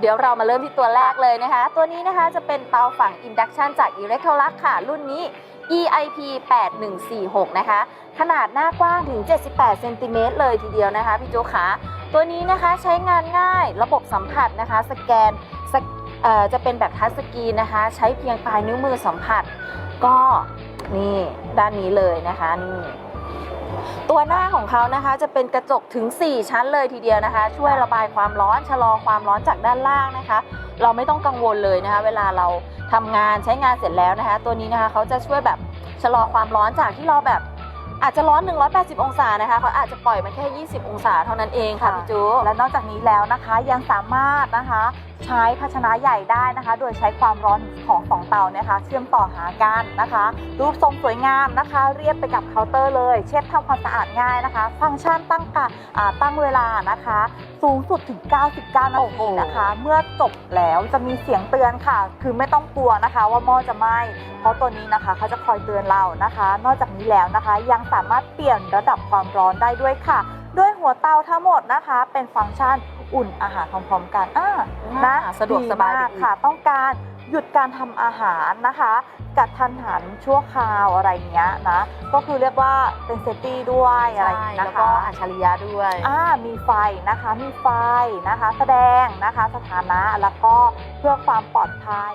เดี๋ยวเรามาเริ่มที่ตัวแรกเลยนะคะ ตัวนี้นะคะจะเป็นเตาฝัง induction จาก e l e c t r o l u x ค่ะ รุ่นนี้ EIP 8146 นะคะ ขนาดหน้ากว้างถึง 78 เซนติเมตรเลยทีเดียวนะคะพี่โจขาตัวนี้นะคะใช้งานง่ายระบบสัมผัสนะคะ สแกนสกเอ่อจะเป็นแบบทัชสกรีนนะคะ ใช้เพียงปลายนิ้วมือสัมผัส ก็นี่ด้านนี้เลยนะคะนี่ ตัวหน้าของเขานะคะจะเป็นกระจกถึง 4 ชั้นเลยทีเดียวนะคะ ช่วยระบายความร้อนชะลอความร้อนจากด้านล่างนะคะ เราไม่ต้องกังวลเลยนะคะ เวลาเราทำงานใช้งานเสร็จแล้วนะคะ ตัวนี้นะคะเขาจะช่วยแบบชะลอความร้อนจากที่เราแบบ อาจจะร้อน 180 องศานะคะเขาอาจจะปล่อยมาแค่ 20 องศาเท่านั้นเองค่ะพี่จูและนอกจากนี้แล้วนะคะยังสามารถนะคะ ใช้ภาชนะใหญ่ได้นะคะ โดยใช้ความร้อนของสองเตาเนี่ยค่ะเชื่อมต่อหากันนะคะ รูปทรงสวยงามนะคะ เรียบไปกับเคาน์เตอร์เลย เช็ดทำความสะอาดง่ายนะคะ ฟังก์ชันตั้งกะอ่าตั้งเวลานะคะสูงสุดถึง 99 นาทีนะคะ เมื่อจบแล้วจะมีเสียงเตือนค่ะ คือไม่ต้องกลัวนะคะ ว่าหม้อจะไหม้เพราะตัวนี้นะคะเขาจะคอยเตือนเรานะคะ นอกจากนี้แล้วนะคะ ยังสามารถเปลี่ยนระดับความร้อนได้ด้วยค่ะ ด้วยหัวเตาทั้งหมดนะคะ เป็นฟังก์ชันอุ่นอาหารพร้อมๆกันอ่านะสะดวกสบายมากไปอีกค่ะ ต้องการ หยุดการทำอาหารนะคะกัดทันหันชั่วคราวอะไรเงี้ยนะ ก็คือเรียกว่าเป็นเซฟตี้ด้วยอะไรอย่างใช่เงี้ยแล้วนะก็คะอัจฉริยะด้วยอ่ามีไฟนะคะมีไฟนะคะ แสดงนะคะสถานะแล้วก็เพื่อความปลอดภัย